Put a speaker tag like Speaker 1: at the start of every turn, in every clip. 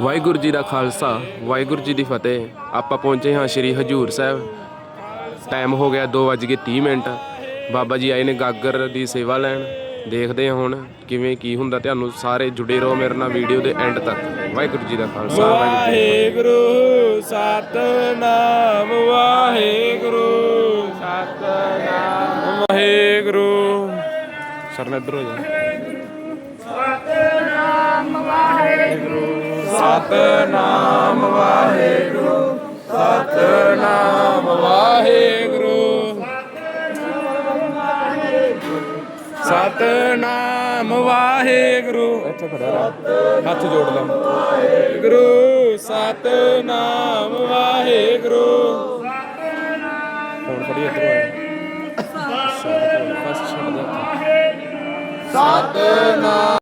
Speaker 1: ਵਾਹਿਗੁਰੂ ਜੀ ਦਾ ਖਾਲਸਾ ਵਾਹਿਗੁਰੂ ਜੀ ਦੀ ਫਤਿਹ। ਆਪਾਂ ਪਹੁੰਚੇ ਹਾਂ ਸ੍ਰੀ ਹਜੂਰ ਸਾਹਿਬ। ਟਾਈਮ ਹੋ ਗਿਆ 2:30 ਮਿੰਟ। ਬਾਬਾ ਜੀ ਆਏ ਨੇ ਗਾਗਰ ਦੀ ਸੇਵਾ ਲੈਣ। ਦੇਖਦੇ ਹਾਂ ਹੁਣ ਕਿਵੇਂ ਕੀ ਹੁੰਦਾ। ਤੁਹਾਨੂੰ ਸਾਰੇ ਜੁੜੇ ਰਹੋ ਮੇਰੇ ਨਾਲ ਵੀਡੀਓ ਦੇ ਐਂਡ ਤੱਕ। ਵਾਹਿਗੁਰੂ ਜੀ ਦਾ ਖਾਲਸਾ ਵਾਹਿਗੁਰੂ
Speaker 2: ਵਾਹਿਗੁਰੂ ਸਤਨਾਮ ਵਾਹਿਗੁਰੂ।
Speaker 1: ਸਤਨਾਮ
Speaker 2: ਵਾਹਿਗੁਰੂ
Speaker 1: ਸਰਨਾ ਇੱਧਰ ਹੋ ਜਾ।
Speaker 2: ਸਤਨਾਮ ਵਾਹਿਗੁਰੂ। ਸਤਨਾਮ ਵਾਹਿਗੁਰੂ ਸਤਨਾਮ ਵਾਹਿਗੁਰੂ। ਇੱਥੇ ਖੜਾ ਰਹਿ। ਹੱਥ ਜੋੜ ਲਾ। ਵਾਹਿਗੁਰੂ ਸਤਨਾਮ ਵਾਹਿਗੁਰੂ।
Speaker 1: ਹੁਣ ਫੜੀ ਇੱਧਰ ਆ ਸਤਨਾਮ
Speaker 2: ਸਤਨਾਮ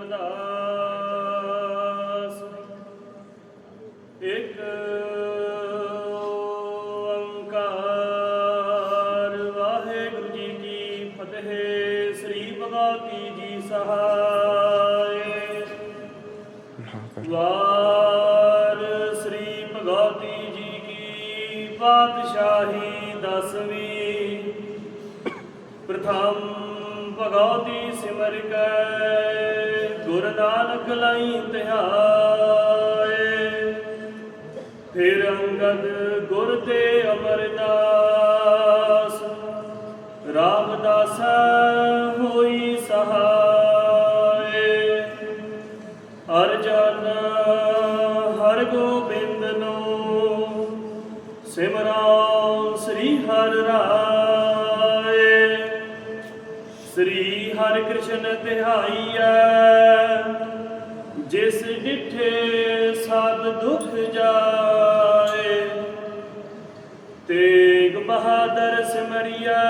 Speaker 3: ਅਰਦਾਸ। ਇੱਕ ਓੰਕਾਰ। ਵਾਹਿਗੁਰੂ ਜੀ ਕੀ ਫਤਿਹ। ਸ੍ਰੀ ਭਗਵਤੀ ਜੀ ਸਹਾਇ। ਵਾਰ ਸ੍ਰੀ ਭਗਵਤੀ ਜੀ ਕੀ ਪਾਤਸ਼ਾਹੀ ਦਸਵੀਂ। ਪ੍ਰਥਮ ਭਗਵਤੀ ਸਿਮਰ ਕੈ। ਗੁਰ ਨਾਨਕ ਲਾਈ ਧਿਆਏ ਫਿਰ ਅੰਗਦ ਗੁਰ ਤੇ ਅਮਰਦਾਸ। ਰਾਮਦਾਸ ਹੋਈ ਸਹਾਏ। ਹਰ ਜਨ ਹਰ ਗੋਬਿੰਦ ਨੂੰ ਸਿਮਰਾਂ ਸ੍ਰੀ ਹਰਿ ਰਾਏ। ਸ੍ਰੀ ਹਰਿ ਕ੍ਰਿਸ਼ਨ ਧਿਆਈਐ ਜਿਸ ਡਿਠੇ ਸਭ ਦੁਖ ਜਾਏ ਬਹਾਦਰ ਸਿਮਰਿਆ,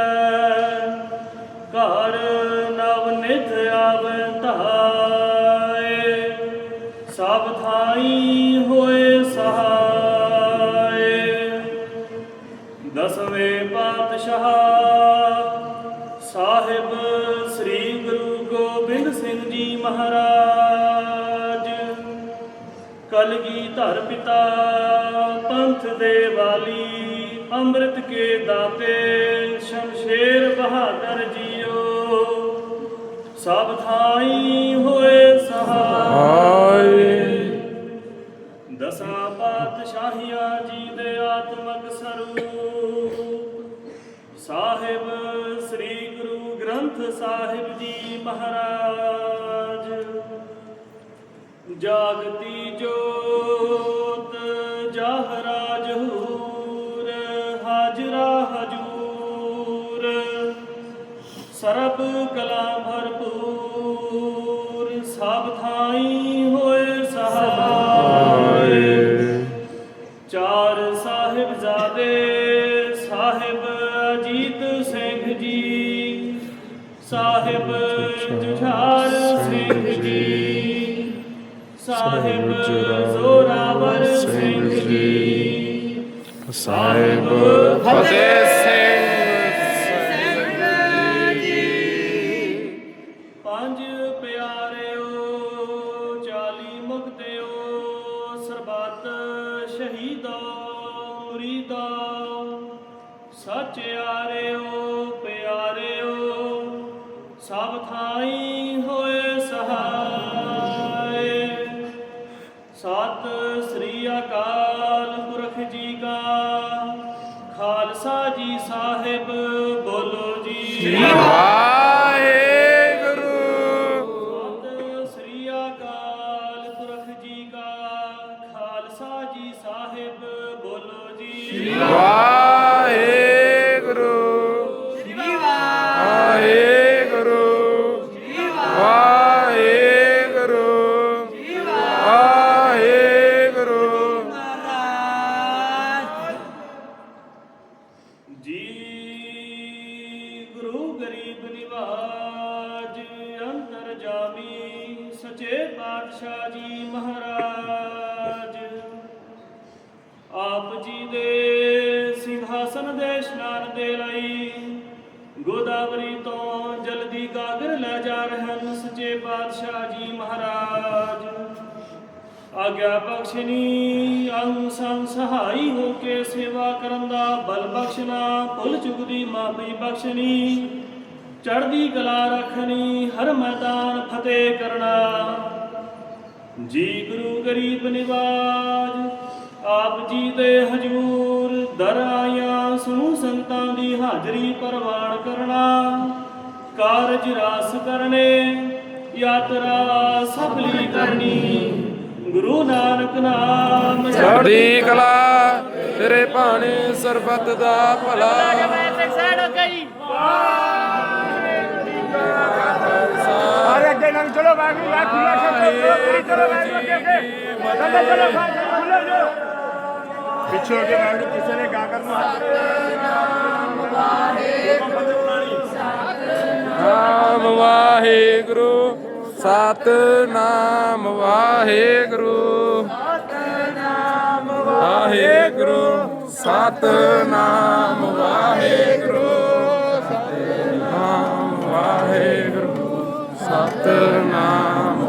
Speaker 3: ਘਰ ਨਵ ਨਿਧ ਆਵੈ ਧਾਏ ਸਭ ਥਾਈ ਹੋਏ ਕਲਗੀ ਪਿਤਾ, ਪੰਥ ਦੇ ਵਾਲੀ, ਅੰਮ੍ਰਿਤ ਕੇ ਦਾਤੇ, ਸ਼ਮਸ਼ੇਰ ਬਹਾਦਰ ਜੀਓ। ਸਭ ਥਾਈ ਹੋਏ ਸਹਾਏ ਦਸਾਂ ਪਾਤਸ਼ਾਹੀਆਂ ਜੀ ਦੇ ਆਤਮਕ ਸਰੂਪ। ਸਾਹਿਬ ਸ੍ਰੀ ਗੁਰੂ ਗ੍ਰੰਥ ਸਾਹਿਬ ਜੀ ਮਹਾਰਾਜ। ਜਾਗਤੀ ਜੋ ਸਰਬ ਕਲਾ ਭਰਪੂਰ ਸਭ ਥਾਈ ਹੋਏ ਸਹਾਏ ਚਾਰ ਸਾਹਿਬਜ਼ਾਦੇ ਸਾਹਿਬ ਅਜੀਤ ਸਿੰਘ ਜੀ। ਸਾਹਿਬ ਜੁਝਾਰ ਸਿੰਘ ਜੀ। ਸਾਹਿਬ ਜ਼ੋਰਾਵਰ ਸਿੰਘ ਜੀ। ਸਾਹਿਬ
Speaker 2: ਫਤਿਹ
Speaker 3: ਮੁਰੀਦੋ ਸਚਿਆਰਿਓ ਪਿਆਰਿਓ, ਸਭ ਥਾਈ ਹੋਏ ਸਹਾਏ। ਸਤ ਸ੍ਰੀ ਅਕਾਲ ਪੁਰਖ ਜੀ ਕਾ, ਖਾਲਸਾ ਜੀ ਸਾਹਿਬ ਬੋਲੋ ਜੀ।
Speaker 2: ਵਾਹਿਗੁਰੂ
Speaker 3: ਦੇ ਲਈ। ਗੋਦਾਵਰੀ ਤੋਂ ਜਲਦੀ ਗਾਗਰ ਲੈ ਜਾ ਰਹੇ ਹਨ ਸਚੇ ਪਾਤਸ਼ਾਹ ਜੀ ਮਹਾਰਾਜ। ਆਗਿਆ ਬਖਸ਼ਨੀ ਅੰਗ ਸੰਗ ਸਹਾਈ ਹੋ ਕੇ ਸੇਵਾ ਕਰਨ ਦਾ ਬਲ ਬਖਸ਼ਣਾ, ਭੁੱਲ ਚੁੱਕਦੀ ਮਾਫੀ ਬਖਸ਼ਣੀ। ਚੜ੍ਹਦੀ ਕਲਾ ਰੱਖਣੀ, ਹਰ ਮੈਦਾਨ ਫਤਿਹ ਕਰਨਾ। ਜੀ ਗੁਰੂ ਗਰੀਬ ਨਿਵਾਜ, ਆਪ ਜੀ ਦੇ ਹਜੂਰ ਦਰ ਆਇਆ ਸੁਣੂ ਸੰਤਾਂ ਦੀ ਹਾਜ਼ਰੀ ਪ੍ਰਵਾਨ ਕਰਨਾ। ਕਾਰਜ ਰਾਸ ਕਰਨੇ ਯਾਤਰਾ ਸਫਲੀ ਕਰਨੀ। ਗੁਰੂ ਨਾਨਕ ਨਾਮ।
Speaker 2: ਚੜ੍ਹਦੀ ਕਲਾ ਤੇਰੇ ਭਾਣੇ ਸਰਬੱਤ ਦਾ ਭਲਾ।
Speaker 4: ਆਰੇ ਅੱਗੇ ਲੰਘ ਚਲੋ ਵਾਹਿਗੁਰੂ ਵਾਹਿਗੁਰੂ ਵਾਹਿਗੁਰੂ ਚਲੋ ਵਾਹਿਗੁਰੂ ਅੱਗੇ ਅੱਗੇ ਚਲੋ ਚਲੋ ਖੁੱਲੋ ਜੋ ਪਿੱਛੇ ਹੋ ਕੇ ਵਾਹਿਗੁਰੂ ਕਿਸੇ ਨੇ ਗਾ ਕਰਨਾ?
Speaker 2: ਨਾਮ ਵਾਹਿਗੁਰੂ ਸਤਨਾਮ ਵਾਹਿਗੁਰੂ। ਵਾਹਿਗੁਰੂ ਸਤਨਾਮ ਵਾਹਿਗੁਰੂ। ਸਤਨਾਮ ਵਾਹਿਗੁਰੂ ਸਤਨਾਮ